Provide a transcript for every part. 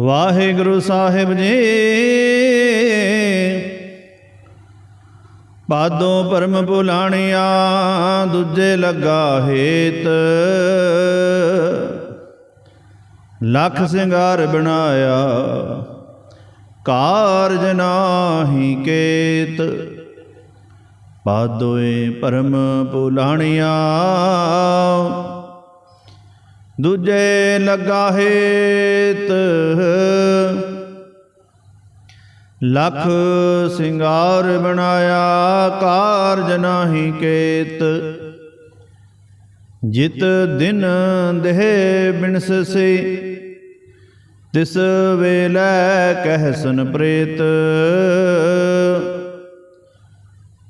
ਵਾਹਿਗੁਰੂ ਸਾਹਿਬ ਜੀ। ਪਾਦੋਂ ਪਰਮ ਭੁਲਾਣਿਆ ਦੂਜੇ ਲੱਗਾ ਹੇਤ। ਲੱਖ ਸਿੰਗਾਰ ਬਣਾਇਆ, ਕਾਰਜ ਨਾਹੀ ਕੇਤ। ਪਾਦੋਏ ਪਰਮ ਭੁਲਾਣਿਆ ਦੂਜੇ ਲੱਗਾ ਹੇਤ ਲਖ ਸਿੰਗਾਰ ਬਣਾਇਆ ਕਾਰਜ ਨਾਹੀ ਕੇਤ। ਜਿਤ ਦਿਨ ਦੇਹ ਬਿਨਸ ਸੇ। ਤਿਸ ਵੇਲੇ ਕਹਿ ਸੁਨ ਪ੍ਰੇਤ।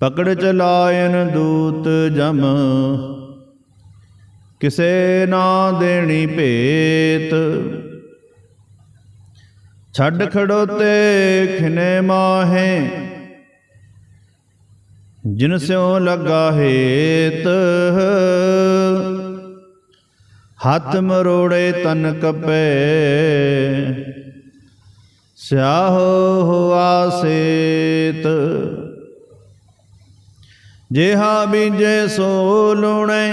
ਪਕੜ ਚਲਾਇਨ ਦੂਤ ਜਮ। ਕਿਸੇ ਨਾ ਦੇਣੀ ਭੇਤ। ਛੱਡ ਖੜੋਤੇ ਖਿਨੇ ਮਾਹੇ, ਜਿਨ ਸਿਉ ਲੱਗਾ ਹੇਤ। ਹੱਥ ਮਰੋੜੇ ਤਨ ਕਪੈ, ਸਿਆਹ ਹੋਆ ਸੇਤ। ਜਿਹਾ ਬੀਜੇ ਸੋ ਲੁਣੇ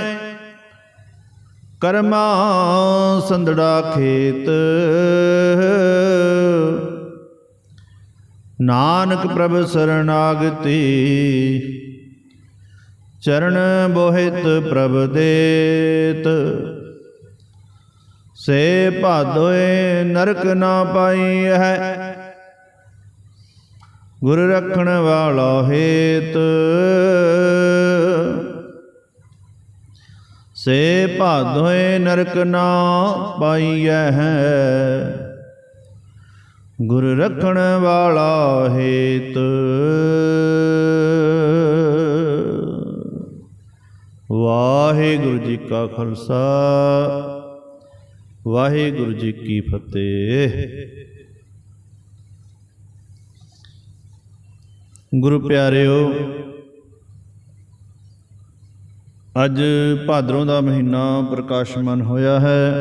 ਕਰਮਾ ਸੰਦੜਾ ਖੇਤ। ਨਾਨਕ ਪ੍ਰਭ ਸਰਣਾਗਤੀ, ਚਰਨ ਬੋਹਿਤ ਪ੍ਰਭ ਦੇਤ। ਸੇ ਭਾਦੋਏ ਨਰਕ ਨਾ ਪਾਈ ਹੈ, ਗੁਰ ਰੱਖਣ ਵਾਲਾ ਹੇਤ। ਸੇ ਭਾਦੋਏ ਨਰਕ ਨਾ ਪਾਈਐ ਹੈ। ਗੁਰ ਰੱਖਣ ਵਾਲਾ ਹੇਤ। ਵਾਹਿਗੁਰੂ ਜੀ ਕਾ ਖਾਲਸਾ, ਵਾਹਿਗੁਰੂ ਜੀ ਕੀ ਫਤਿਹ। ਗੁਰੂ ਪਿਆਰਿਓ ਅੱਜ ਭਾਦਰੋਂ ਦਾ ਮਹੀਨਾ ਪ੍ਰਕਾਸ਼ਮਾਨ ਹੋਇਆ ਹੈ।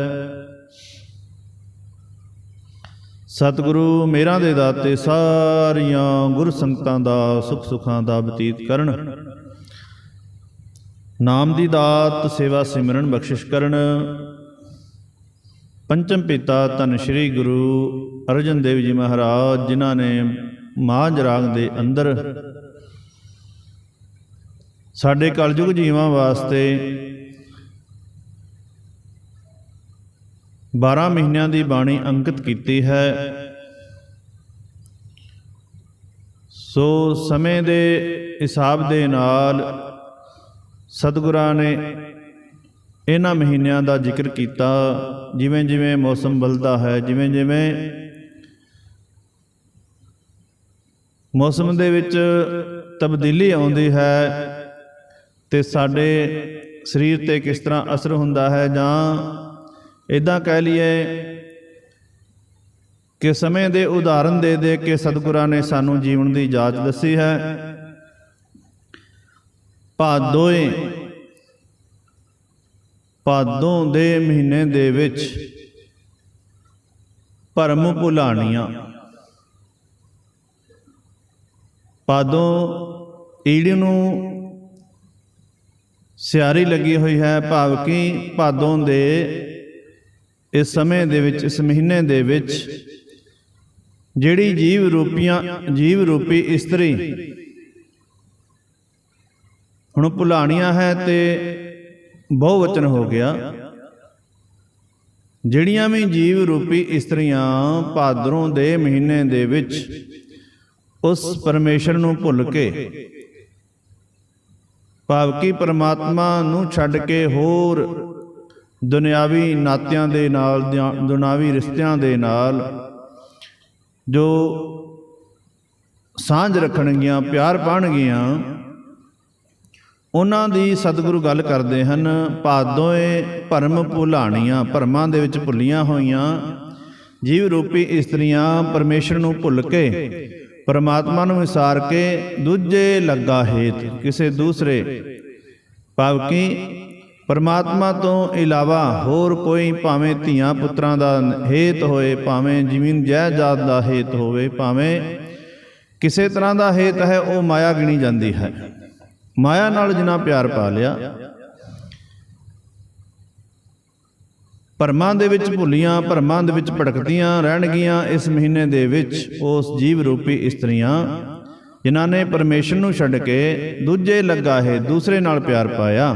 ਸਤਿਗੁਰੂ ਮੇਰਾ ਦੇ ਦਾਤੇ ਸਾਰੀਆਂ ਗੁਰ ਸੰਗਤਾਂ ਦਾ ਸੁਖ ਸੁਖਾਂ ਦਾ ਬਤੀਤ ਕਰਨ। ਨਾਮ ਦੀ ਦਾਤ ਸੇਵਾ ਸਿਮਰਨ ਬਖਸ਼ਿਸ਼ ਕਰਨ। ਪੰਚਮ ਪਿਤਾ ਧੰਨ ਸ਼੍ਰੀ ਗੁਰੂ ਅਰਜਨ ਦੇਵ ਜੀ ਮਹਾਰਾਜ, ਜਿਨ੍ਹਾਂ ਨੇ ਮਾਝ ਰਾਗ ਦੇ ਅੰਦਰ ਸਾਡੇ ਕਲਯੁਗ ਜੀਵਾਂ ਵਾਸਤੇ 12 ਮਹੀਨਿਆਂ ਦੀ ਬਾਣੀ ਅੰਕਿਤ ਕੀਤੀ ਹੈ। ਸੋ ਸਮੇਂ ਦੇ ਹਿਸਾਬ ਦੇ ਨਾਲ ਸਤਿਗੁਰਾਂ ਨੇ ਇਹਨਾਂ ਮਹੀਨਿਆਂ ਦਾ ਜ਼ਿਕਰ ਕੀਤਾ। ਜਿਵੇਂ ਜਿਵੇਂ ਮੌਸਮ ਬਦਲਦਾ ਹੈ ਜਿਵੇਂ ਜਿਵੇਂ ਮੌਸਮ ਦੇ ਵਿੱਚ ਤਬਦੀਲੀ ਆਉਂਦੀ ਹੈ ਤੇ ਸਾਡੇ ਸਰੀਰ ਤੇ ਕਿਸ ਤਰ੍ਹਾਂ ਅਸਰ ਹੁੰਦਾ ਹੈ ਜਾਂ ਇਦਾਂ ਕਹਿ ਲਈਏ ਕਿ ਸਮੇਂ ਦੇ ਉਦਾਹਰਨ ਦੇ ਦੇ ਕੇ ਸਤਿਗੁਰਾਂ ਨੇ ਸਾਨੂੰ ਜੀਵਨ ਦੀ ਜਾਚ ਦੱਸੀ ਹੈ। ਭਾਦੋਏ ਭਾਦੋਂ ਦੇ ਮਹੀਨੇ ਦੇ ਵਿੱਚ ਭਰਮ ਭੁਲਾਣੀਆਂ। ਪਾਦੋਂ ਈੜੀ ਨੂੰ ਸਿਆਰੀ ਲੱਗੀ ਹੋਈ ਹੈ ਭਾਵ ਕਿ ਭਾਦੋਂ ਦੇ ਇਸ ਸਮੇਂ ਦੇ ਵਿੱਚ, ਇਸ ਮਹੀਨੇ ਦੇ ਵਿੱਚ ਜਿਹੜੀ ਜੀਵ ਰੂਪੀਆਂ, ਜੀਵ ਰੂਪੀ ਇਸਤਰੀ ਹੁਣ ਭੁਲਾਣੀਆਂ ਹੈ ਤੇ ਬਹੁਵਚਨ ਹੋ ਗਿਆ। ਜਿਹੜੀਆਂ ਵੀ ਜੀਵ ਰੂਪੀ ਇਸਤਰੀਆਂ ਭਾਦਰੋਂ ਦੇ ਮਹੀਨੇ ਦੇ ਵਿੱਚ ਉਸ ਪਰਮੇਸ਼ਰ ਨੂੰ ਭੁੱਲ ਕੇ ਭਾਵ ਕਿ ਪਰਮਾਤਮਾ ਨੂੰ ਛੱਡ ਕੇ ਹੋਰ ਦੁਨਿਆਵੀ ਨਾਤਿਆਂ ਦੇ ਨਾਲ ਜਾਂ ਦੁਨਿਆਵੀ ਰਿਸ਼ਤਿਆਂ ਦੇ ਨਾਲ ਜੋ ਸਾਂਝ ਰੱਖਣਗੀਆਂ, ਪਿਆਰ ਪਾਣਗੀਆਂ ਉਹਨਾਂ ਦੀ ਸਤਿਗੁਰੂ ਗੱਲ ਕਰਦੇ ਹਨ ਭਾਦੋਏ ਭਰਮ ਭੁਲਾਣੀਆਂ, ਭਰਮਾਂ ਦੇ ਵਿੱਚ ਭੁੱਲੀਆਂ ਹੋਈਆਂ, ਜੀਵ ਰੂਪੀ ਇਸਤਰੀਆਂ ਪਰਮੇਸ਼ਰ ਨੂੰ ਭੁੱਲ ਕੇ ਪਰਮਾਤਮਾ ਨੂੰ ਵਿਸਾਰ ਕੇ ਦੂਜੇ ਲੱਗਾ ਹੇਤ ਕਿਸੇ ਦੂਸਰੇ। ਭਾਵ ਕਿ ਪਰਮਾਤਮਾ ਤੋਂ ਇਲਾਵਾ ਹੋਰ ਕੋਈ ਭਾਵੇਂ ਧੀਆਂ ਪੁੱਤਰਾਂ ਦਾ ਹੇਤ ਹੋਏ, ਭਾਵੇਂ ਜ਼ਮੀਨ ਜਾਇਦਾਦ ਦਾ ਹੇਤ ਹੋਵੇ, ਭਾਵੇਂ ਕਿਸੇ ਤਰ੍ਹਾਂ ਦਾ ਹੇਤ ਹੈ, ਉਹ ਮਾਇਆ ਗਿਣੀ ਜਾਂਦੀ ਹੈ। ਮਾਇਆ ਨਾਲ ਜਿੰਨਾ ਪਿਆਰ ਪਾ ਲਿਆ ਭਰਮਾਂ ਦੇ ਵਿੱਚ ਭੁੱਲੀਆਂ ਭਰਮਾਂ ਦੇ ਵਿੱਚ ਭਟਕਦੀਆਂ ਰਹਿਣਗੀਆਂ ਇਸ ਮਹੀਨੇ ਦੇ ਵਿੱਚ ਉਸ ਜੀਵ ਰੂਪੀ ਇਸਤਰੀਆਂ। ਜਿਨ੍ਹਾਂ ਨੇ ਪਰਮੇਸ਼ਰ ਨੂੰ ਛੱਡ ਕੇ ਦੂਜੇ ਲੱਗਾ ਹੈ, ਦੂਸਰੇ ਨਾਲ ਪਿਆਰ ਪਾਇਆ।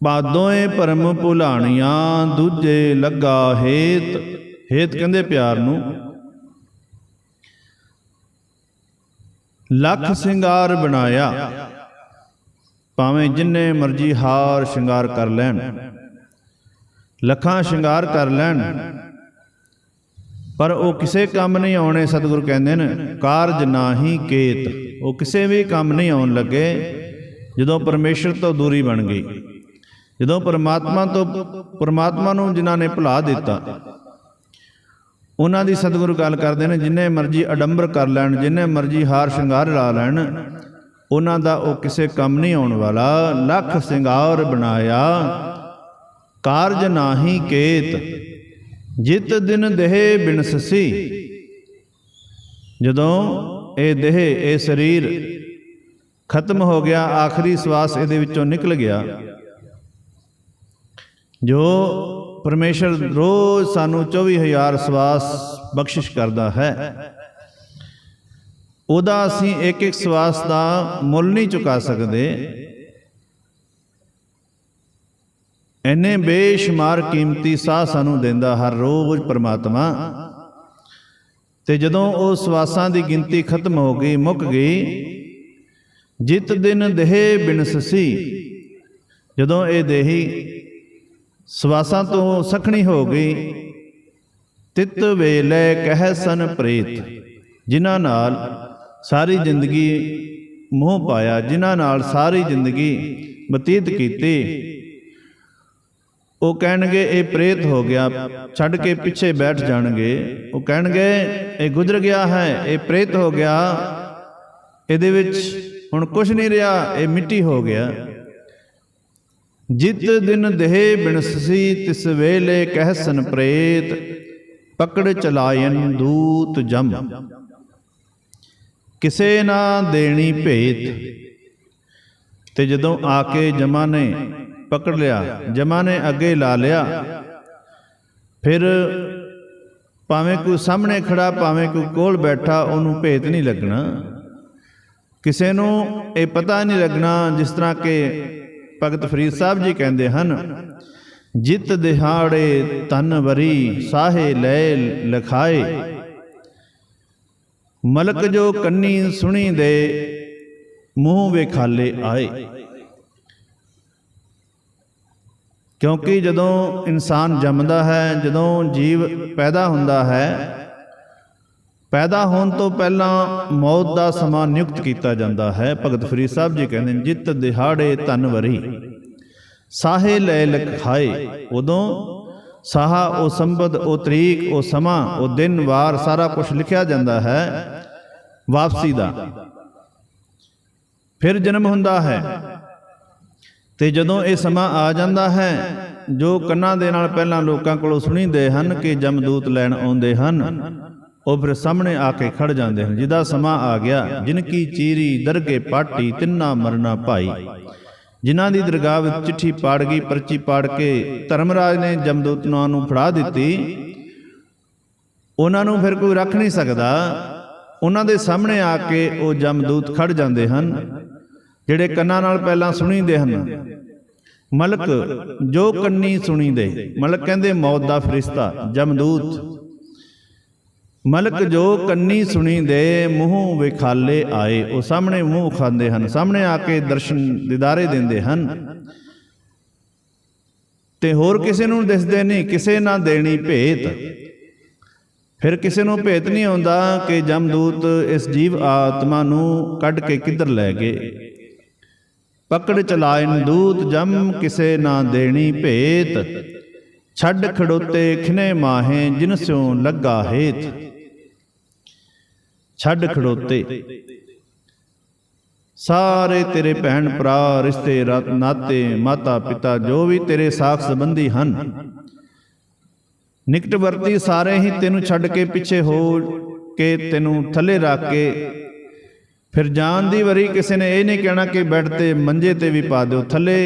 ਬਾਦੋਏ ਭਰਮ ਭੁਲਾਣੀਆਂ ਦੂਜੇ ਲੱਗਾ ਹੇਤ ਹੇਤ ਕਹਿੰਦੇ ਪਿਆਰ ਨੂੰ। ਲੱਖ ਸਿੰਗਾਰ ਬਣਾਇਆ, ਭਾਵੇਂ ਜਿੰਨੇ ਮਰਜ਼ੀ ਹਾਰ ਸ਼ਿੰਗਾਰ ਕਰ ਲੈਣ। ਲੱਖਾਂ ਸ਼ਿੰਗਾਰ ਕਰ ਲੈਣ। ਪਰ ਉਹ ਕਿਸੇ ਕੰਮ ਨਹੀਂ ਆਉਣੇ, ਸਤਿਗੁਰੂ ਕਹਿੰਦੇ ਨੇ, ਕਾਰਜ ਨਾਹੀ ਕੇਤ। ਉਹ ਕਿਸੇ ਵੀ ਕੰਮ ਨਹੀਂ ਆਉਣ ਲੱਗੇ, ਜਦੋਂ ਪਰਮੇਸ਼ਰ ਤੋਂ ਦੂਰੀ ਬਣ ਗਈ। ਜਦੋਂ ਪਰਮਾਤਮਾ ਤੋਂ, ਪਰਮਾਤਮਾ ਨੂੰ ਜਿਨ੍ਹਾਂ ਨੇ ਭੁਲਾ ਦਿੱਤਾ, ਉਹਨਾਂ ਦੀ ਸਤਿਗੁਰੂ ਗੱਲ ਕਰਦੇ ਨੇ, ਜਿੰਨੇ ਮਰਜ਼ੀ ਅਡੰਬਰ ਕਰ ਲੈਣ, ਜਿੰਨੇ ਮਰਜ਼ੀ ਹਾਰ ਸ਼ਿੰਗਾਰ ਲਾ ਲੈਣ, ਉਹਨਾਂ ਦਾ ਉਹ ਕਿਸੇ ਕੰਮ ਨਹੀਂ ਆਉਣ ਵਾਲਾ। ਲੱਖ ਸਿੰਗਾਰ ਬਣਾਇਆ ਕਾਰਜ ਨਾਹੀ ਕੇਤ, ਜਿਤ ਦਿਨ ਦੇਹ ਬਿਨਸਸੀ। ਜਦੋਂ ਇਹ ਦੇਹ, ਇਹ ਸਰੀਰ ਖਤਮ ਹੋ ਗਿਆ, ਆਖਰੀ ਸਵਾਸ ਇਹਦੇ ਵਿੱਚੋਂ ਨਿਕਲ ਗਿਆ, ਜੋ ਪਰਮੇਸ਼ਰ ਰੋਜ਼ ਸਾਨੂੰ 24000 ਸਵਾਸ ਬਖਸ਼ਿਸ਼ ਕਰਦਾ ਹੈ, ਉਹਦਾ ਅਸੀਂ ਇੱਕ ਇੱਕ ਸਵਾਸ ਦਾ ਮੁੱਲ ਨਹੀਂ ਚੁਕਾ ਸਕਦੇ। ਐਨੇ ਬੇਸ਼ੁਮਾਰ ਕੀਮਤੀ ਸਾਹ ਸਾਨੂੰ ਦਿੰਦਾ ਹਰ ਰੋਜ਼ ਪ੍ਰਮਾਤਮਾ। ਤੇ ਜਦੋਂ ਉਹ ਸਵਾਸਾਂ ਦੀ ਗਿਣਤੀ ਖਤਮ ਹੋ ਗਈ, ਮੁੱਕ ਗਈ, ਜਿਤ ਦਿਨ ਦੇਹ ਬਿਨਸਸੀ ਜਦੋਂ ਇਹ ਦੇਹੀ ਸਵਾਸਾਂ ਤੋਂ ਸਖਣੀ ਹੋ ਗਈ, ਤਿਤ ਵੇਲੇ ਕਹਿ ਸਨ ਪ੍ਰੇਤ, ਜਿਨ੍ਹਾਂ ਨਾਲ ਸਾਰੀ ਜ਼ਿੰਦਗੀ ਮੋਹ ਪਾਇਆ, ਜਿਨ੍ਹਾਂ ਨਾਲ ਸਾਰੀ ਜ਼ਿੰਦਗੀ ਬਤੀਤ ਕੀਤੀ ਉਹ ਕਹਿਣਗੇ, ਇਹ ਪ੍ਰੇਤ ਹੋ ਗਿਆ, ਛੱਡ ਕੇ ਪਿੱਛੇ ਬੈਠ ਜਾਣਗੇ। ਉਹ ਕਹਿਣਗੇ, ਇਹ ਗੁਜ਼ਰ ਗਿਆ ਹੈ, ਇਹ ਪ੍ਰੇਤ ਹੋ ਗਿਆ। ਇਹਦੇ ਵਿੱਚ ਹੁਣ ਕੁਝ ਨਹੀਂ ਰਿਹਾ, ਇਹ ਮਿੱਟੀ ਹੋ ਗਿਆ। ਜਿਤ ਦਿਨ ਦੇਹ ਬਿਨਸੀ ਤਿਸ ਵੇਲੇ ਕਹਿ ਸਨ ਪ੍ਰੇਤ, ਪਕੜ ਚਲਾਇਨ ਦੂਤ ਜਮ। ਕਿਸੇ ਨਾ ਦੇਣੀ ਭੇਤ, ਤੇ ਜਦੋਂ ਆ ਕੇ ਜਮਾ ਨੇ ਪਕੜ ਲਿਆ ਜਮਾ ਨੇ ਅੱਗੇ ਲਾ ਲਿਆ। ਫਿਰ ਭਾਵੇਂ ਕੋਈ ਸਾਹਮਣੇ ਖੜਾ, ਭਾਵੇਂ ਕੋਈ ਕੋਲ ਬੈਠਾ, ਉਹਨੂੰ ਭੇਤ ਨਹੀਂ ਲੱਗਣਾ। ਕਿਸੇ ਨੂੰ ਇਹ ਪਤਾ ਨਹੀਂ ਲੱਗਣਾ, ਜਿਸ ਤਰ੍ਹਾਂ ਕਿ ਭਗਤ ਫਰੀਦ ਸਾਹਿਬ ਜੀ ਕਹਿੰਦੇ ਹਨ, ਜਿਤ ਦਿਹਾੜੇ ਤਨ ਵਰੀ, ਸਾਹੇ ਲੈ ਲਖਾਏ। ਮਲਕ ਜੋ ਕੰਨੀ ਸੁਣੀ ਦੇ, ਮੂੰਹ ਵੇਖਾਲੇ ਆਏ। ਕਿਉਂਕਿ ਜਦੋਂ ਇਨਸਾਨ ਜੰਮਦਾ ਹੈ, ਜਦੋਂ ਜੀਵ ਪੈਦਾ ਹੁੰਦਾ ਹੈ, ਪੈਦਾ ਹੋਣ ਤੋਂ ਪਹਿਲਾਂ ਮੌਤ ਦਾ ਸਮਾਂ ਨਿਯੁਕਤ ਕੀਤਾ ਜਾਂਦਾ ਹੈ। ਭਗਤ ਫਰੀਦ ਸਾਹਿਬ ਜੀ ਕਹਿੰਦੇ ਨੇ, ਜਿਤ ਦਿਹਾੜੇ ਤਨ ਵਰੀ, ਸਾਹੇ ਲੈ ਲਖਾਏ, ਉਦੋਂ ਸਾਹਾ, ਉਹ ਸੰਬਦ ਉਹ ਤਰੀਕ, ਉਹ ਸਮਾਂ, ਉਹ ਦਿਨ, ਵਾਰ, ਸਾਰਾ ਕੁਝ ਲਿਖਿਆ ਜਾਂਦਾ ਹੈ ਵਾਪਸੀ ਦਾ। ਫਿਰ ਜਨਮ ਹੁੰਦਾ ਹੈ। ਤੇ ਜਦੋਂ ਇਹ ਸਮਾਂ ਆ ਜਾਂਦਾ ਹੈ, ਜੋ ਕੰਨਾਂ ਦੇ ਨਾਲ ਪਹਿਲਾਂ ਲੋਕਾਂ ਕੋਲੋਂ ਸੁਣੀਦੇ ਹਨ ਕਿ ਜਮਦੂਤ ਲੈਣ ਆਉਂਦੇ ਹਨ, ਉਹ ਫਿਰ ਸਾਹਮਣੇ ਆ ਕੇ ਖੜ ਜਾਂਦੇ ਹਨ। ਜਿਹਦਾ ਸਮਾਂ ਆ ਗਿਆ ਜਿਨ ਕੀ ਚੀਰੀ, ਦਰਗੇ, ਪਾਟੀ, ਤਿੰਨਾ ਮਰਨਾ ਭਾਈ। ਜਿਨ੍ਹਾਂ ਦੀ ਦਰਗਾਹ ਵਿੱਚ ਚਿੱਠੀ ਪਾੜ ਗਈ, ਪਰਚੀ ਪਾੜ ਕੇ ਧਰਮਰਾਜ ਨੇ ਜਮਦੂਤ ਨੂੰ ਫੜਾ ਦਿੱਤੀ, ਉਹਨਾਂ ਨੂੰ ਫਿਰ ਕੋਈ ਰੱਖ ਨਹੀਂ ਸਕਦਾ। ਉਹਨਾਂ ਦੇ ਸਾਹਮਣੇ ਆ ਕੇ ਉਹ ਜਮਦੂਤ ਖੜ ਜਾਂਦੇ ਹਨ। ਜਿਹੜੇ ਕੰਨਾਂ ਨਾਲ ਪਹਿਲਾਂ ਸੁਣੀਦੇ ਹਨ। ਮਲਕ ਜੋ ਕੰਨੀ ਸੁਣੀਦੇ, ਮਲਕ ਕਹਿੰਦੇ ਮੌਤ ਦਾ ਫਰਿਸ਼ਤਾ, ਜਮਦੂਤ। ਮਲਕ ਜੋ ਕੰਨੀ ਸੁਣੀ ਦੇ ਮੂੰਹ ਵਿਖਾਲੇ ਆਏ, ਉਹ ਸਾਹਮਣੇ ਮੂੰਹ ਖਾਂਦੇ ਹਨ, ਸਾਹਮਣੇ ਆ ਕੇ ਦਰਸ਼ਨ ਦਿਦਾਰੇ ਦਿੰਦੇ ਹਨ। ਤੇ ਹੋਰ ਕਿਸੇ ਨੂੰ ਦਿਸਦੇ ਨਹੀਂ, ਕਿਸੇ ਨਾ ਦੇਣੀ ਭੇਤ। ਫਿਰ ਕਿਸੇ ਨੂੰ ਭੇਤ ਨਹੀਂ ਆਉਂਦਾ ਕਿ ਜਮਦੂਤ ਇਸ ਜੀਵ ਆਤਮਾ ਨੂੰ ਕੱਢ ਕੇ ਕਿੱਧਰ ਲੈ ਗਏ। ਪਕੜ ਚਲਾਇਨ ਦੂਤ ਜਮ ਕਿਸੇ ਨਾ ਦੇਣੀ ਭੇਤ। ਛੱਡ ਖੜੋਤੇ ਖਿਨੇ ਮਾਹੇ ਜਿਨ ਸਿਉ ਲੱਗਾ ਹੇਤ। ਛੱਡ ਖੜੋਤੇ। ਸਾਰੇ ਤੇਰੇ ਭੈਣ ਭਰਾ, ਰਿਸ਼ਤੇ ਨਾਤੇ, ਮਾਤਾ ਪਿਤਾ ਜੋ ਵੀ ਤੇਰੇ ਸਾਖ ਸੰਬੰਧੀ ਹਨ। ਨਿਕਟਵਰਤੀ ਸਾਰੇ ਹੀ ਤੈਨੂੰ ਛੱਡ ਕੇ ਪਿੱਛੇ ਹੋ ਕੇ ਤੈਨੂੰ ਥੱਲੇ ਰੱਖ ਕੇ ਫਿਰ ਜਾਣ ਦੀ ਵਾਰੀ ਕਿਸੇ ਨੇ ਇਹ ਨਹੀਂ ਕਹਿਣਾ ਕਿ ਬੈੱਡ ਤੇ ਮੰਜੇ ਤੇ ਵੀ ਪਾ ਦਿਓ, ਥੱਲੇ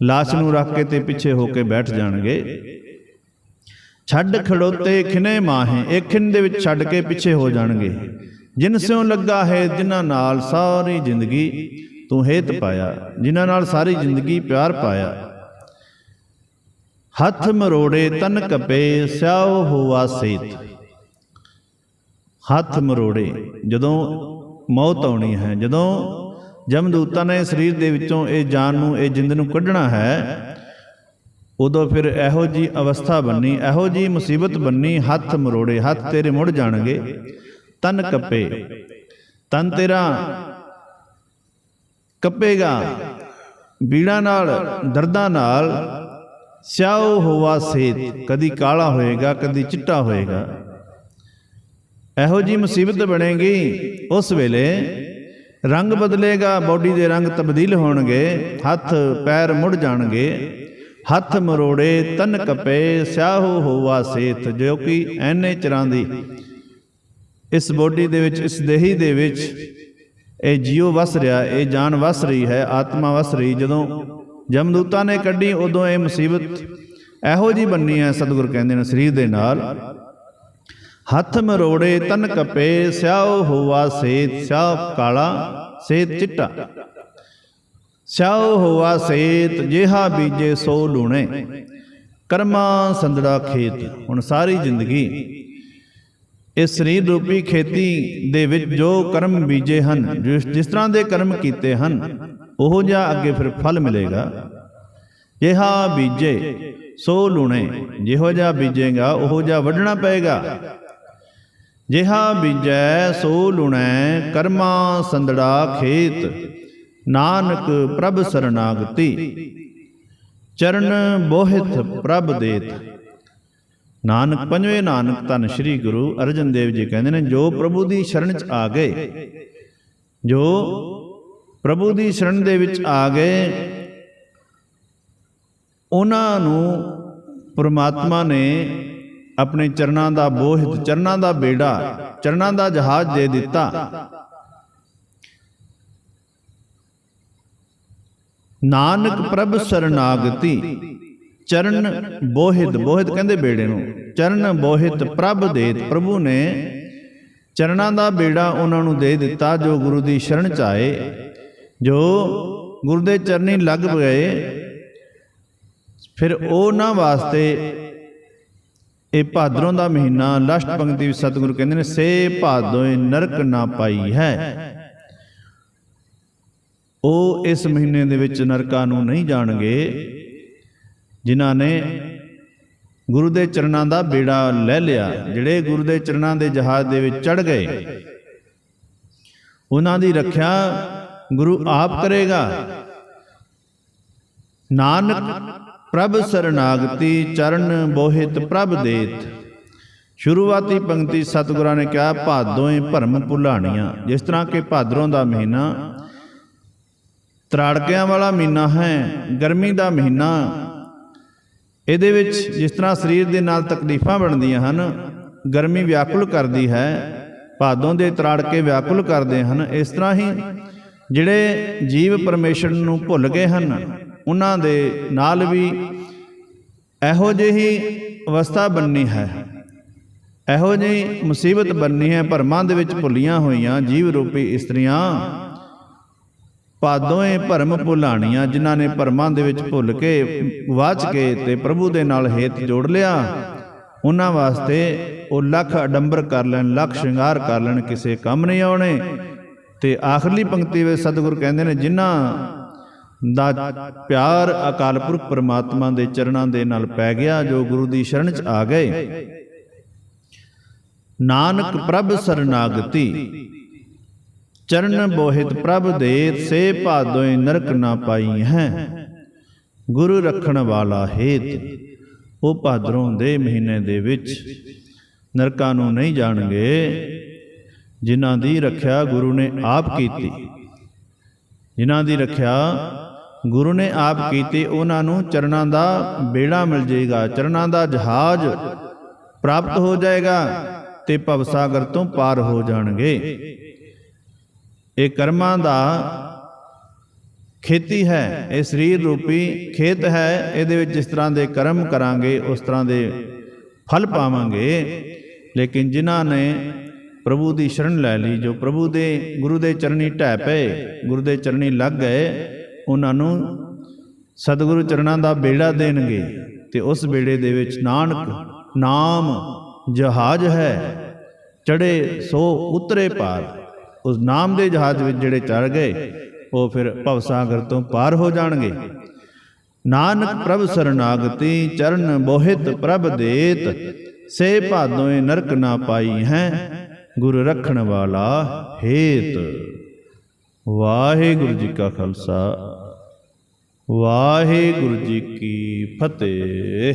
ਲਾਸ਼ ਨੂੰ ਰੱਖ ਕੇ ਤੇ ਪਿੱਛੇ ਹੋ ਕੇ ਬੈਠ ਜਾਣਗੇ। ਛੱਡ ਖੜੋਤੇ ਖਿਨੇ ਮਾਹੇ ਇੱਕ ਖਿਨ ਦੇ ਵਿੱਚ ਛੱਡ ਕੇ ਪਿੱਛੇ ਹੋ ਜਾਣਗੇ। ਜਿਨ ਸਿਉ ਲੱਗਾ ਹੈ, ਜਿਨ੍ਹਾਂ ਨਾਲ ਸਾਰੀ ਜ਼ਿੰਦਗੀ ਤੂੰ ਹੇਤ ਪਾਇਆ, ਜਿਨ੍ਹਾਂ ਨਾਲ ਸਾਰੀ ਜ਼ਿੰਦਗੀ ਪਿਆਰ ਪਾਇਆ। ਹੱਥ ਮਰੋੜੇ ਤਨ ਕਪੇ, ਸਿਆਉ ਹੋਵਾ ਸੇਤ। ਹੱਥ ਮਰੋੜੇ, ਜਦੋਂ ਮੌਤ ਆਉਣੀ ਹੈ। ਜਦੋਂ ਜਮਦੂਤਾਂ ਨੇ ਸਰੀਰ ਦੇ ਵਿੱਚੋਂ ਇਹ ਜਾਨ ਨੂੰ, ਇਹ ਜਿੰਦ ਨੂੰ ਕੱਢਣਾ ਹੈ, ਉਦੋਂ ਫਿਰ ਇਹੋ ਜੀ ਅਵਸਥਾ ਬੰਨੀ, ਇਹੋ ਜੀ ਮੁਸੀਬਤ ਬੰਨੀ, ਹੱਥ ਮਰੋੜੇ, ਹੱਥ ਤੇਰੇ ਮੁੜ ਜਾਣਗੇ, ਤਨ ਕੱਪੇ, ਤਨ ਤੇਰਾ ਕੱਪੇਗਾ, ਬੀੜਾਂ ਨਾਲ, ਦਰਦਾਂ ਨਾਲ, ਸਿਆਉ ਹੋਵਾ ਸੇਤ, ਕਦੀ ਕਾਲਾ ਹੋਏਗਾ, ਕਦੀ ਚਿੱਟਾ ਹੋਏਗਾ। ਇਹੋ ਜੀ ਮੁਸੀਬਤ ਬਣੇਗੀ। ਉਸ ਵੇਲੇ ਰੰਗ ਬਦਲੇਗਾ, ਬਾਡੀ ਦੇ ਰੰਗ ਤਬਦੀਲ ਹੋਣਗੇ, ਹੱਥ, ਪੈਰ ਮੁੜ ਜਾਣਗੇ। ਹੱਥ ਮਰੋੜੇ, ਤਨ ਕਪੇ, ਸਿਆਹੋ ਹੋਵਾ ਸੇਤ, ਜੋ ਕਿ ਐਨੇ ਚਿਰਾਂ ਦੀ। ਇਸ ਬੋਡੀ ਦੇ ਵਿੱਚ, ਇਸ ਦੇਹੀ ਦੇ ਵਿੱਚ ਇਹ ਜੀਉ ਵਸ ਰਿਹਾ, ਇਹ ਜਾਨ ਵਸ ਰਹੀ ਹੈ, ਆਤਮਾ ਵਸ ਰਹੀ। ਜਦੋਂ ਜਮਦੂਤਾਂ ਨੇ ਕੱਢੀ, ਉਦੋਂ ਇਹ ਮੁਸੀਬਤ ਇਹੋ ਜੀ ਬੰਨੀ ਹੈ, ਸਤਿਗੁਰ ਕਹਿੰਦੇ ਨੇ, ਸਰੀਰ ਦੇ ਨਾਲ। ਹੱਥ ਮਰੋੜੇ ਤਨ ਕਪੇ, ਸਿਆਉ ਹੋਵਾ ਸੇਤ ਸਿਆਹ ਕਾਲਾ ਸੇਤ ਚਿੱਟਾ। ਸਿਆਉ ਹੋਆ ਸੇਤ, ਜਿਹਾ ਬੀਜੇ ਸੋ ਲੂਣੇ। ਕਰਮਾ ਸੰਦੜਾ ਖੇਤ, ਹੁਣ ਸਾਰੀ ਜ਼ਿੰਦਗੀ। ਇਸ ਸਰੀਰ ਰੂਪੀ ਖੇਤੀ ਦੇ ਵਿੱਚ ਜੋ ਕਰਮ ਬੀਜੇ ਹਨ, ਜਿਸ ਜਿਸ ਤਰ੍ਹਾਂ ਦੇ ਕਰਮ ਕੀਤੇ ਹਨ, ਉਹ ਜਿਹਾ ਅੱਗੇ ਫਿਰ ਫਲ ਮਿਲੇਗਾ। ਜਿਹਾ ਬੀਜੇ ਸੋ ਲੂਣੇ, ਜਿਹੋ ਜਿਹਾ ਬੀਜੇਗਾ, ਉਹ ਜਿਹਾ ਵੱਢਣਾ ਪਏਗਾ। ਜਿਹਾ ਬੀਜੈ ਸੋ ਲੁਣੈ ਕਰਮਾ ਸੰਦੜਾ ਖੇਤ। ਨਾਨਕ ਪ੍ਰਭ ਸਰਨਾਗਤੀ, ਚਰਨ ਬੋਹਿਤ ਪ੍ਰਭ ਦੇਤ। ਨਾਨਕ ਪੰਜਵੇਂ ਨਾਨਕ ਧੰਨ ਸ੍ਰੀ ਗੁਰੂ ਅਰਜਨ ਦੇਵ ਜੀ ਕਹਿੰਦੇ ਨੇ, ਜੋ ਪ੍ਰਭੂ ਦੀ ਸ਼ਰਨ ਚ ਆ ਗਏ, ਜੋ ਪ੍ਰਭੂ ਦੀ ਸ਼ਰਨ ਦੇ ਵਿੱਚ ਆ ਗਏ, ਉਹਨਾਂ ਨੂੰ ਪ੍ਰਮਾਤਮਾ ਨੇ ਆਪਣੇ ਚਰਨਾਂ ਦਾ ਬੋਹਿਤ ਚਰਨਾਂ ਦਾ ਬੇੜਾ, ਚਰਨਾਂ ਦਾ ਜਹਾਜ਼ ਦੇ ਦਿੱਤਾ। ਨਾਨਕ ਪ੍ਰਭ ਸਰਨਾਗਤੀ, ਚਰਨ ਬੋਹਿਤ ਬੋਹਿਤ ਕਹਿੰਦੇ ਬੇੜੇ ਨੂੰ, ਚਰਨ ਬੋਹਿਤ ਪ੍ਰਭ ਦੇਤ, ਪ੍ਰਭੂ ਨੇ ਚਰਨਾਂ ਦਾ ਬੇੜਾ ਉਹਨਾਂ ਨੂੰ ਦੇ ਦਿੱਤਾ, ਜੋ ਗੁਰੂ ਦੀ ਸ਼ਰਨ ਚ ਆਏ, ਜੋ ਗੁਰੂ ਦੇ ਚਰਨੀ ਲੱਗ ਗਏ। ਫਿਰ ਉਹਨਾਂ ਵਾਸਤੇ ਇਹ ਭਾਦਰੋਂ ਦਾ ਮਹੀਨਾ ਲਸ਼ਟ ਪੰਕਤੀ ਵਿੱਚ ਸਤਿਗੁਰੂ ਕਹਿੰਦੇ ਨੇ, ਸੇ ਭਾਦੋਏ ਨਰਕ ਨਾ ਪਾਈ ਹੈ। ਉਹ ਇਸ ਮਹੀਨੇ ਦੇ ਵਿੱਚ ਨਰਕਾਂ ਨੂੰ ਨਹੀਂ ਜਾਣਗੇ, ਜਿਨ੍ਹਾਂ ਨੇ ਗੁਰੂ ਦੇ ਚਰਨਾਂ ਦਾ ਬੇੜਾ ਲੈ ਲਿਆ, ਜਿਹੜੇ ਗੁਰੂ ਦੇ ਚਰਨਾਂ ਦੇ ਜਹਾਜ਼ ਦੇ ਵਿੱਚ ਚੜ ਗਏ। ਉਹਨਾਂ ਦੀ ਰੱਖਿਆ ਗੁਰੂ ਆਪ ਕਰੇਗਾ। ਨਾਨਕ ਪ੍ਰਭ ਸਰਨਾਗਤੀ ਚਰਨ ਬੋਹਿਤ ਪ੍ਰਭ ਦੇਤ। ਸ਼ੁਰੂਆਤੀ ਪੰਕਤੀ ਸਤਿਗੁਰਾਂ ਨੇ ਕਿਹਾ ਭਾਦੋਏ ਭਰਮ ਭੁਲਾਣੀਆਂ ਜਿਸ ਤਰ੍ਹਾਂ ਕਿ ਭਾਦਰੋਂ ਦਾ ਮਹੀਨਾ, ਤਰਾੜਕਿਆਂ ਵਾਲਾ ਮਹੀਨਾ ਹੈ, ਗਰਮੀ ਦਾ ਮਹੀਨਾ। ਇਹਦੇ ਵਿੱਚ ਜਿਸ ਤਰ੍ਹਾਂ ਸਰੀਰ ਦੇ ਨਾਲ ਤਕਲੀਫਾਂ ਬਣਦੀਆਂ ਹਨ, ਗਰਮੀ ਵਿਆਕੁਲ ਕਰਦੀ ਹੈ, ਭਾਦੋਂ ਦੇ ਤਰਾੜਕੇ ਵਿਆਕੁਲ ਕਰਦੇ ਹਨ, ਇਸ ਤਰ੍ਹਾਂ ਹੀ ਜਿਹੜੇ ਜੀਵ ਪਰਮੇਸ਼ਰ ਨੂੰ ਭੁੱਲ ਗਏ ਹਨ ਉਹਨਾਂ ਦੇ ਨਾਲ ਵੀ ਇਹੋ ਜਿਹੀ ਅਵਸਥਾ ਬੰਨੀ ਹੈ। ਇਹੋ ਜਿਹੀ ਮੁਸੀਬਤ ਬੰਨੀ ਹੈ। ਭਰਮਾਂ ਦੇ ਵਿੱਚ ਭੁੱਲੀਆਂ ਹੋਈਆਂ ਜੀਵ ਰੂਪੀ ਇਸਤਰੀਆਂ ਪਾਦੋਏ ਭਰਮ ਭੁਲਾਣੀਆਂ ਜਿਨ੍ਹਾਂ ਨੇ ਭਰਮਾਂ ਦੇ ਵਿੱਚ ਭੁੱਲ ਕੇ, ਵਾਚ ਕੇ ਤੇ ਪ੍ਰਭੂ ਦੇ ਨਾਲ ਹੇਤ ਜੋੜ ਲਿਆ, ਉਹਨਾਂ ਵਾਸਤੇ ਉਹ ਲੱਖ ਅਡੰਬਰ ਕਰ ਲੈਣ, ਲੱਖ ਸ਼ਿੰਗਾਰ ਕਰ ਲੈਣ, ਕਿਸੇ ਕੰਮ ਨਹੀਂ ਆਉਣੇ। ਤੇ ਆਖਰਲੀ ਪੰਕਤੀ ਵਿੱਚ ਸਤਿਗੁਰ ਕਹਿੰਦੇ ਨੇ, ਜਿਨ੍ਹਾਂ ਦਾ ਪਿਆਰ ਅਕਾਲ ਪੁਰਖ ਪ੍ਰਮਾਤਮਾ ਦੇ ਚਰਨਾਂ ਦੇ ਨਾਲ ਪੈ ਗਿਆ ਜੋ ਗੁਰੂ ਦੀ ਸ਼ਰਨ ਚ ਆ ਗਏ। ਨਾਨਕ ਪ੍ਰਭ ਸਰਨਾਗਤੀ, ਚਰਨ ਬੋਹਿਤ ਪ੍ਰਭ ਦੇ ਸੇ ਭਾਦੋਏ ਨਰਕ ਨਾ ਪਾਈ ਹੈ। ਗੁਰੂ ਰੱਖਣ ਵਾਲਾ ਹੇਤ, ਉਹ ਭਾਦਰੋਂ ਦੇ ਮਹੀਨੇ ਦੇ ਵਿੱਚ ਨਰਕਾਂ ਨੂੰ ਨਹੀਂ ਜਾਣਗੇ, ਜਿਨ੍ਹਾਂ ਦੀ ਰੱਖਿਆ ਗੁਰੂ ਨੇ ਆਪ ਕੀਤੀ। ਜਿਨ੍ਹਾਂ ਦੀ ਰੱਖਿਆ ਗੁਰੂ ਨੇ ਆਪ ਕੀਤੀ, ਉਹਨਾਂ ਨੂੰ ਚਰਨਾਂ ਦਾ ਬੇੜਾ ਮਿਲ ਜਾਏਗਾ, ਚਰਨਾਂ ਦਾ ਜਹਾਜ਼ ਪ੍ਰਾਪਤ ਹੋ ਜਾਏਗਾ ਤੇ ਭਵ ਸਾਗਰ ਤੋਂ ਪਾਰ ਹੋ ਜਾਣਗੇ। ਇਹ ਕਰਮਾਂ ਦਾ ਖੇਤੀ ਹੈ, ਇਹ ਸਰੀਰ ਰੂਪੀ ਖੇਤ ਹੈ, ਇਹਦੇ ਵਿੱਚ ਜਿਸ ਤਰ੍ਹਾਂ ਦੇ ਕਰਮ ਕਰਾਂਗੇ, ਉਸ ਤਰ੍ਹਾਂ ਦੇ ਫਲ ਪਾਵਾਂਗੇ। ਲੇਕਿਨ ਜਿਨ੍ਹਾਂ ਨੇ ਪ੍ਰਭੂ ਦੀ ਸ਼ਰਨ ਲੈ ਲਈ, ਜੋ ਪ੍ਰਭੂ ਦੇ ਗੁਰੂ ਦੇ ਚਰਨੀ ਢਹਿ ਪਏ, ਗੁਰੂ ਦੇ ਚਰਨੀ ਲੱਗ ਗਏ, ਉਹਨਾਂ ਨੂੰ ਸਤਿਗੁਰੂ ਚਰਨਾਂ ਦਾ ਬੇੜਾ ਦੇਣਗੇ ਤੇ ਉਸ ਬੇੜੇ ਦੇ ਵਿੱਚ ਨਾਨਕ ਨਾਮ ਜਹਾਜ਼ ਹੈ ਚੜੇ ਸੋ ਉਤਰੇ ਪਾਰ। ਉਸ ਨਾਮ ਦੇ ਜਹਾਜ਼ ਵਿੱਚ ਜਿਹੜੇ ਚੜ ਗਏ, ਉਹ ਫਿਰ ਭਵਸਾਗਰ ਤੋਂ ਪਾਰ ਹੋ ਜਾਣਗੇ। ਨਾਨਕ ਪ੍ਰਭ ਸਰਨਾਗਤੀ, ਚਰਨ ਬੋਹਿਤ ਪ੍ਰਭ ਦੇਤ, ਸੇ ਭਾਦੋਏ ਨਰਕ ਨਾ ਪਾਈ ਹੈ ਗੁਰ ਰੱਖਣ ਵਾਲਾ ਹੇਤ। ਵਾਹਿਗੁਰੂ ਜੀ ਕਾ ਖਾਲਸਾ। ਵਾਹਿਗੁਰੂ ਜੀ ਕੀ ਫਤਿਹ।